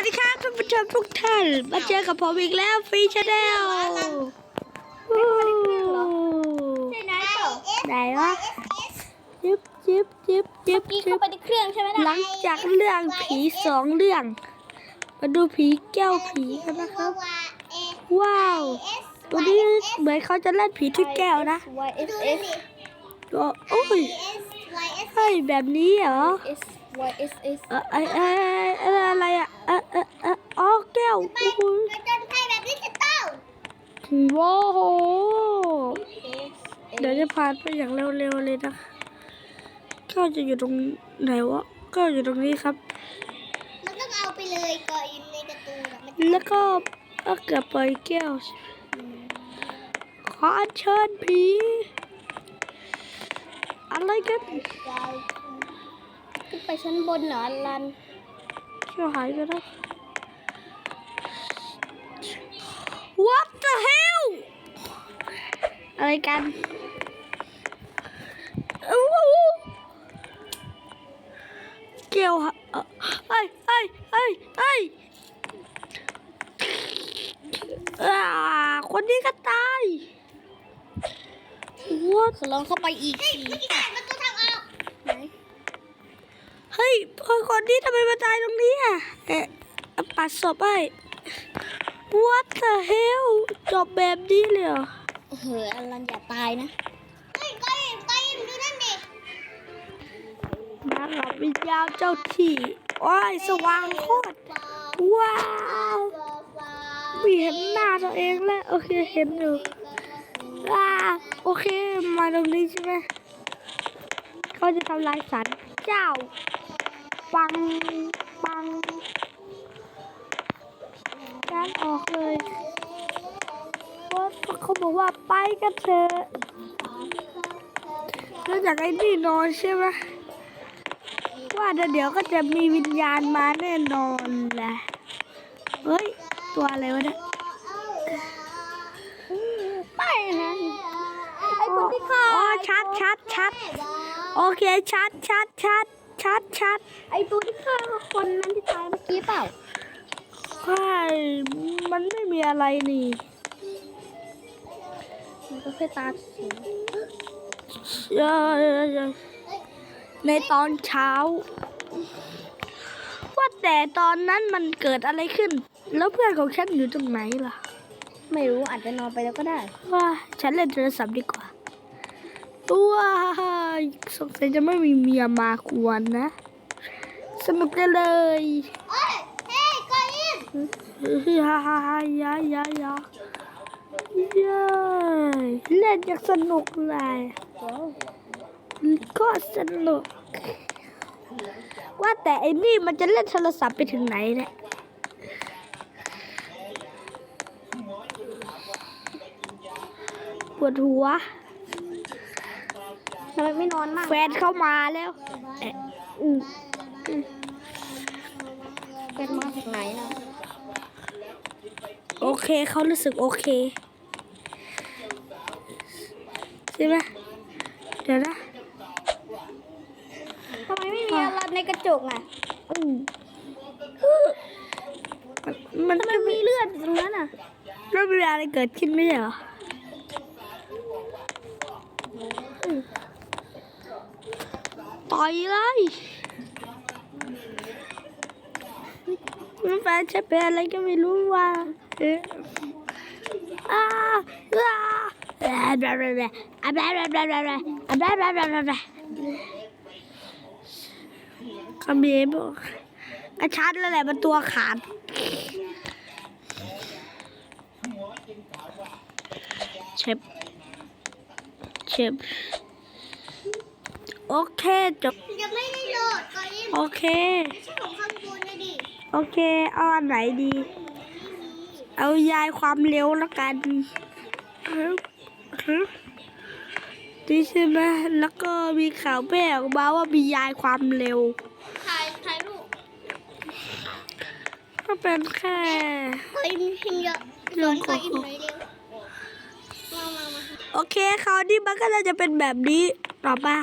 วัสดีครับท่านผู้ชมทุกท่าน มาเจอกับผมอีกแล้วฟรีชาแนลใช่ไหมเปล่าไหนวะจิ๊บจิ๊บจิ๊บจิ๊บกี้จิ๊เข้าบไปในเครื่องใช่ไหมหลังจากเรื่องผีสองเรื่อง มาดูผีแก้วผีกันนะครับ ว้าว ตัวนี้เหมือนเขาจะเล่นผีที่แก้วนะ Y S S ก็โอ้ยเฮ้ยแบบนี้เหรอ S Y S S เออไอไอไอ้อะไรอะเออเออเอออ๋อแก้วโอ้โหว้าวเดี๋ยวจะผ่านไปอย่างเร็วๆเลยนะก็จะอยู่ตรงไหนวะก็อยู่ตรงนี้ครับ มันต้องเอาไปเลยก่อนในการ์ตูนอะมันแล้วก็ก็เกือบปล่อยแก้ว ขออัญเชิญผีอะไรกัน ขึ้นไปชั้นบนเหรอลันเขี้ยวหายไปแล้ว What the hell อะไรกันอู้หูเกี่ยวหะเอ่อเอ้ยเอ้ยเอ้ยเอ้ยอ่าคนนี้ก็ตาย What ขอลองเข้าไปอีกที คนคนนี้ทำไมมาตายตรงนี้อะเอ๊ะปัดศพไอ้ What the hell จบแบบนี้เลยเหรอเฮ้ยอลันอย่าตายนะเฮ้ยก้อยก้อยดูนั่นดินางหลับวิญญาณเจ้าที่โอ้ยสว่างโคตรว้าวไม่เห็นหน้าตัวเองแล้วโอเคเห็นอยู่ว้าโอเคมาตรงนี้ใช่ไหมเขาจะทำลายสันเจ้า ปัง ปังการออกเลยเพราะเขาบอกว่าไปกันเถอะแล้วจากไอ้นี่นอนใช่ไหมว่าเดี๋ยวก็จะมีวิญญาณมาแน่นอนแหละเฮ้ย ตัวอะไรวะเนี่ยไม่นะไอ้คนที่ฆ่าอ๋อชัดชัดชัดโอเค ชัดชัดชัด ชัดชัดไอ้ตัวที่ฆ่าคนนั้นที่ตายเมื่อกี้เปล่าใช่มันไม่มีอะไรนี่มันก็แค่ตาเฉยเอ่อในตอนเช้า ว่าแต่ตอนนั้นมันเกิดอะไรขึ้น แล้วเพื่อนของฉันอยู่ตรงไหนล่ะ ไม่รู้อาจจะนอนไปแล้วก็ได้ ว่าฉันเล่นโทรศัพท์ดีกว่า ตัวสงสัยจะไม่มีเมียมากวนนะ สนุกจังเลยเอ้ยเฮ้ยกอินฮ่าฮ่าฮ่ายายายาเย้ยเล่นอย่างสนุกเลยก็สนุก ว่าแต่ไอ้นี่มันจะเล่นโทรศัพท์ไปถึงไหนเนี่ยปวดหัว ทำไมไม่นอนมากแฟนเข้ามาแล้วเอ๊ะอืมเป็นมาจากไหนนะโอเคเขารู้สึกโอเคใช่ไหมเดี๋ยวนะทำไมไม่มีอลันในกระจกอะอืมมันทำไมก็มีเลือดอยู่ตรงนั้นอะไม่มีอะไรเกิดขึ้นไม่ใช่เหรออื ต่อยเลยมันแฟนฉันเป็นอะไรก็ไม่รู้ว่าเอ๊ะอ้าอ้าแบลาแบลาแบลาแบลาแบลาแบลาแบลาแบบแบบแบบคำนี้บอกอาชัดแล้วแหละมันตัวขาดเชฟเชฟ โอเคจบยังไม่ได้โหลดก้อยอินโอเค ไม่ใช่ของข้างบนนะดิโอเค เอาอันไหนดี เอายายความเร็วแล้วกันฮึบฮึบดีใช่ไหมแล้วก็มีข่าวแพร่ออกมาว่ามียายความเร็ว ถ่ายถ่ายรูปก็เป็นแค่ก้อยอินพิมพ์เยอะสอนก้อยอินหน่อยเร็วมามามาโอเคคราวนี้มันก็น่าจะเป็นแบบนี้ต่อมา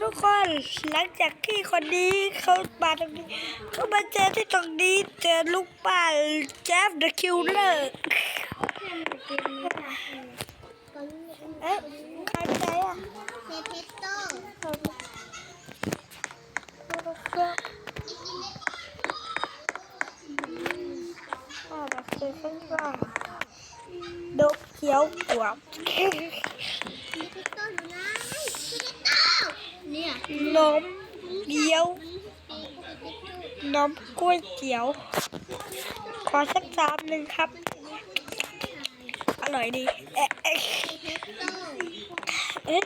ทุกคนหลังจากที่คนนี้เขามาตรงนี้เขามาเจอที่ตรงนี้เจอลูกป้าแจ๊บเดอะคิลเลอร์เอ๊ะใครไปไหนอะเซเพสโต้ป้าแบบคือข้างล่างดกเขียวกวบเซเพสโต้อยู่ไหนเซเเนี่ยนมเดียวนมกล้วยเกี๊ยว ขอสักจามหนึ่งครับ อร่อยดี เอ๊ะเอ๊ะ